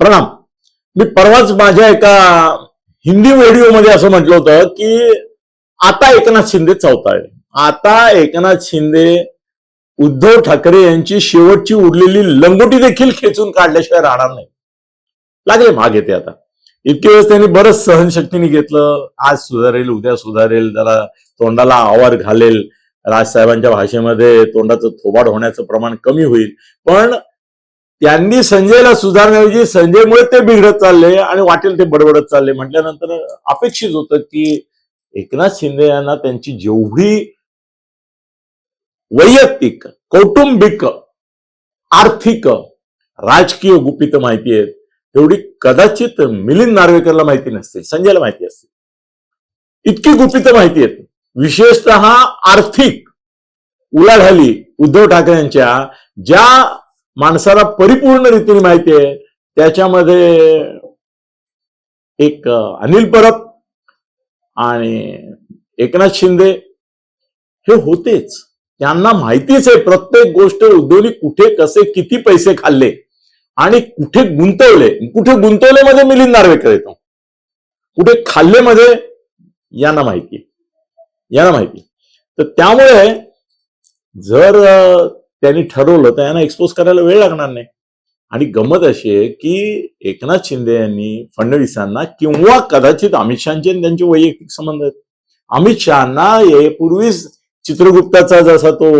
प्रणाम. मी परवाच माझ्या एका हिंदी व्हिडिओमध्ये असं म्हटलं होतं की आता एकनाथ शिंदे चौताळे. आता एकनाथ शिंदे उद्धव ठाकरे यांची शेवटची उरलेली लंगोटी देखील खेचून काढल्याशिवाय राहणार नाही. लागले मागे ते आता. इतके वेळेस त्यांनी बरंच सहनशक्तीने घेतलं. आज सुधारेल उद्या सुधारेल जरा तोंडाला आवार घालेल. राजसाहेबांच्या भाषेमध्ये तोंडाचं थोबाड होण्याचं प्रमाण कमी होईल. पण त्यांनी संजयला सुधारण्याऐवजी संजयमुळे ते बिघडत चालले आणि वाटेल ते बडबडत चालले. म्हटल्यानंतर अपेक्षित होतं की एकनाथ शिंदे यांना त्यांची जेवढी वैयक्तिक कौटुंबिक आर्थिक राजकीय गुपित माहिती आहेत तेवढी कदाचित मिलिंद नार्वेकरला माहिती नसते संजयला माहिती असते. इतकी गुपित माहिती आहेत. विशेषतः आर्थिक उलाढाली उद्धव ठाकरे यांच्या ज्या माणसाला परिपूर्ण रीतीने माहिती आहे. त्याच्यामध्ये एक अनिल परब आणि एकनाथ शिंदे हे होतेच. त्यांना माहितीच आहे प्रत्येक गोष्ट उद्योगी कुठे कसे किती पैसे खाल्ले आणि कुठे गुंतवले. कुठे गुंतवले मध्ये मिलिंद नार्वेकर येतो. कुठे खाल्ले मध्ये यांना माहिती यांना माहिती तर त्यामुळे जर त्यांनी ठरवलं तर यांना एक्सपोज करायला वेळ लागणार नाही. आणि गंमत अशी आहे की एकनाथ शिंदे यांनी फडणवीसांना किंवा कदाचित अमित शहाचे आणि त्यांचे वैयक्तिक संबंध आहेत. अमित शहाना हे पूर्वीच चित्रगुप्ताचा जसा तो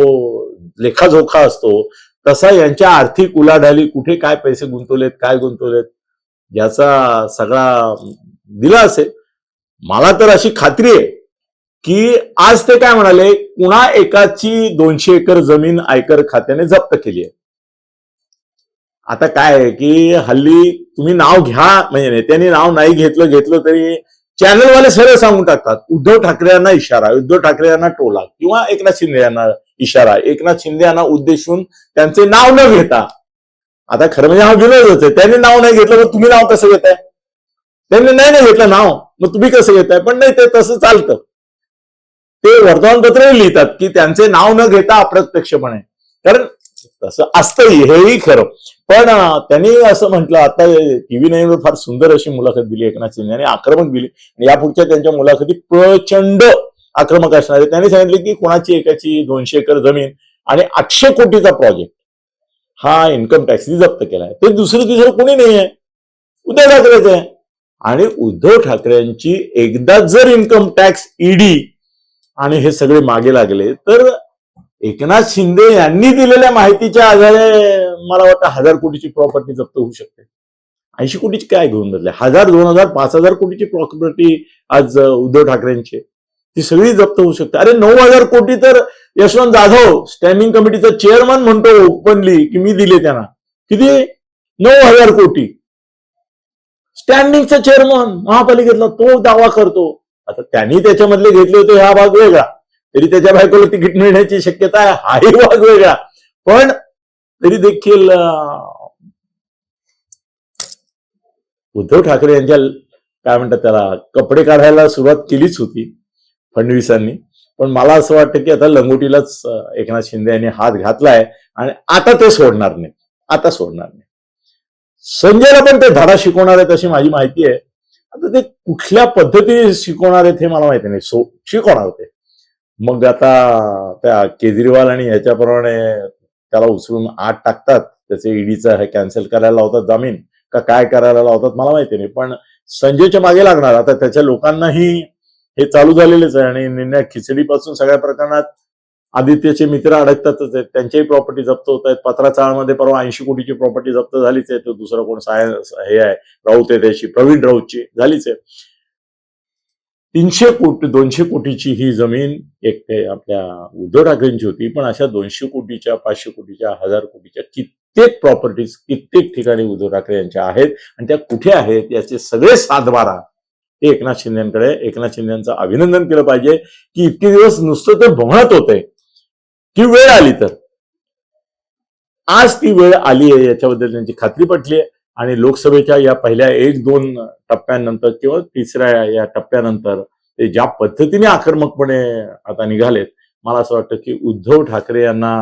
लेखाजोखा असतो तसा यांच्या आर्थिक उलाढाली कुठे काय पैसे गुंतवलेत काय गुंतवलेत याचा सगळा दिला असेल मला तर अशी खात्री आहे की आज ते काय म्हणाले? कुणा एकाची दोनशे एकर जमीन आयकर खात्याने जप्त केली आहे. आता काय आहे की हल्ली तुम्ही नाव घ्या म्हणजे नेत्यांनी नाव नाही घेतलं घेतलं तरी चॅनलवाले सरळ सांगून टाकतात. उद्धव ठाकरे यांना इशारा उद्धव ठाकरे यांना टोला किंवा एकनाथ शिंदे यांना इशारा. एकनाथ शिंदे यांना उद्देशून त्यांचे नाव न घेता आता खरं म्हणजे हा विनोदच होते त्यांनी नाव नाही घेतलं मग तुम्ही नाव कसं घेताय? त्यांनी नाही नाही घेतलं नाव मग तुम्ही कसं घेताय? पण नाही ते तसं चालतं. ते वर्तमानपत्र लिहितात की त्यांचे नाव न घेता अप्रत्यक्षपणे. कारण तसं असतं हेही खरं. पण त्यांनी असं म्हटलं आता टीव्ही नाईनवर फार सुंदर अशी मुलाखत दिली एकनाथ शिंदे यांनी आक्रमक दिली. आणि यापुढच्या त्यांच्या मुलाखती प्रचंड आक्रमक असणार आहे त्यांनी सांगितले की कोणाची एकाची दोनशे एकर जमीन आणि आठशे कोटीचा प्रोजेक्ट हा इन्कम टॅक्सनी जप्त केलाय. ते दुसरं तिसरं कोणी नाही आहे उद्धव ठाकरेच आहे. आणि उद्धव ठाकरेंची एकदा जर इन्कम टॅक्स ईडी आणि हे सगळे मागे लागले. तर एकनाथ शिंदे यांनी दिलेल्या माहितीच्या आधारे मला वाटतं हजार कोटीची प्रॉपर्टी जप्त होऊ शकते. ऐंशी कोटीची काय घेऊन बसले? हजार दोन हजार पाच हजार कोटीची प्रॉपर्टी आज उद्धव ठाकरेंची. ती सगळी जप्त होऊ शकते. अरे नऊ हजार कोटी तर यशवंत जाधव स्टँडिंग कमिटीचा चेअरमन म्हणतो ओपनली की मी दिले त्यांना. किती? नऊ हजार कोटी. स्टँडिंगचा चेअरमन महापालिकेतला तो दावा करतो. आता त्यांनी त्याच्यामधले घेतले होते हा भाग वेगळा. तरी त्याच्या बायकोला तिकीट मिळण्याची शक्यता आहे हाही भाग वेगळा. पण तरी देखील उद्धव ठाकरे यांच्या काय म्हणतात त्याला कपडे काढायला सुरुवात केलीच होती फडणवीसांनी. पण मला असं वाटतं की आता लंगोटीलाच एकनाथ शिंदे यांनी हात घातलाय आणि आता ते सोडणार नाही आता सोडणार नाही संजयला पण ते धडा शिकवणार आहेत अशी माझी माहिती आहे. आता ते कुठल्या पद्धतीने शिकवणार आहेत हे मला माहिती नाही. सो शिकवणार होते मग आता त्या केजरीवाल आणि ह्याच्याप्रमाणे त्याला उचलून आत टाकतात. त्याचे ईडीचा हे कॅन्सल करायला लावतात जामीन. का काय करायला लावतात मला माहिती नाही. पण संजयच्या मागे लागणार. आता त्याच्या लोकांनाही हे चालू झालेलेच आहे आणि निर्णय खिचडीपासून सगळ्या प्रकरणात आदित्यचे मित्र अडकतातच आहेत. त्यांच्याही प्रॉपर्टी जप्त होत आहेत. पत्राचाळमध्ये परवा ऐंशी कोटीची प्रॉपर्टी जप्त झालीच आहे. तो दुसरा कोण साय हे आहे. राऊत आहे त्याची प्रवीण राऊतची झालीच आहे. तीनशे कोटी दोनशे कोटीची ही जमीन एक ते आपल्या उद्धव ठाकरेंची होती. पण अशा दोनशे कोटीच्या पाचशे कोटीच्या हजार कोटीच्या कित्येक प्रॉपर्टीज कित्येक ठिकाणी उद्धव ठाकरे यांच्या आहेत आणि त्या कुठे आहेत याचे सगळे सातबारा ते एकनाथ शिंदेकडे एकनाथ शिंदेचं अभिनंदन केलं पाहिजे की इतके दिवस नुसतं ते भोंगळत होते. की वेळ आली तर. आज ती वेळ आली आहे याच्याबद्दल त्यांची खात्री पटली आहे. आणि लोकसभेच्या या पहिल्या एक दोन टप्प्यानंतर किंवा तिसऱ्या या टप्प्यानंतर ते ज्या पद्धतीने आक्रमकपणे आता निघालेत मला असं वाटतं की उद्धव ठाकरे यांना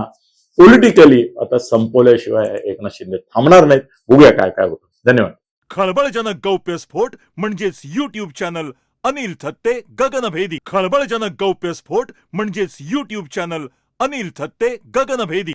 पॉलिटिकली आता संपवल्याशिवाय एकनाथ शिंदे थांबणार नाहीत. बघूया काय काय होतं. धन्यवाद. खळबळजनक गौप्यस्फोट म्हणजेच युट्यूब चॅनल अनिल थत्ते गगनभेदी. खळबळजनक गौप्यस्फोट म्हणजेच युट्यूब चॅनल अनिल थत्ते गगनभेदी.